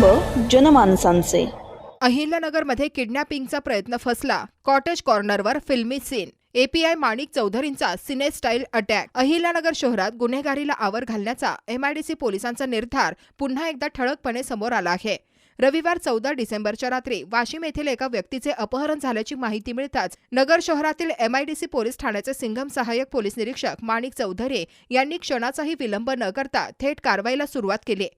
कुटुंब जनमानसांचे. अहिल्यानगरमध्ये किडनॅपिंगचा प्रयत्न फसला. कॉटेज कॉर्नरवर फिल्मी scene. API Manik Chaudhari cine style attack. Ahilyanagar शहरात गुन्हेगारीला आवर घालण्याचा एमआयडीसी पोलिसांचा निर्धार पुन्हा एकदा ठळकपणे समोर आला आहे. रविवार चौदा डिसेंबरच्या रात्री वाशिम येथील एका व्यक्तीचे अपहरण झाल्याची माहिती मिळताच नगर शहरातील एमआयडीसी पोलीस ठाण्याचे सिंघम सहाय्यक पोलीस निरीक्षक माणिक चौधरी यांनी क्षणाचाही विलंब न करता थेट कारवाईला सुरुवात केली.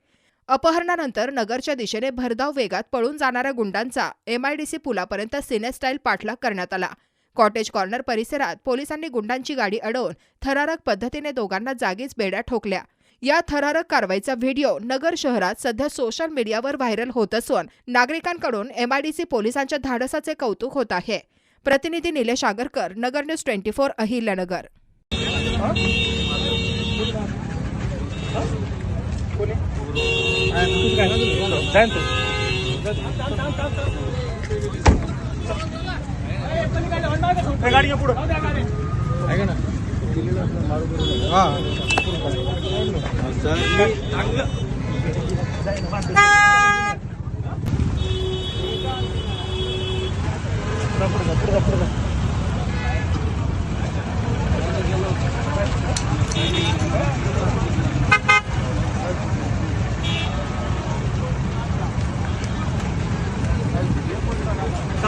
अपहरणानंतर नगरच्या दिशेने भरधाव वेगात पळून जाणाऱ्या गुंडांचा एमआयडीसी पुलापर्यंत सिनेस्टाईल पाठलाग करण्यात आला. कॉटेज कॉर्नर परिसरात पोलिसांनी गुंडांची गाडी अडवून थरारक पद्धतीने दोघांना जागीच बेड्या ठोकल्या. या थरारक कारवाईचा व्हिडिओ नगर शहरात सध्या सोशल मीडियावर व्हायरल होत असून नागरिकांकडून एमआयडीसी पोलिसांच्या धाडसाचे कौतुक होत आहे. प्रतिनिधी Nilesh Agarkar Nagar news twenty four Ahilyanagar. गाडी पुढं ऐका ना हा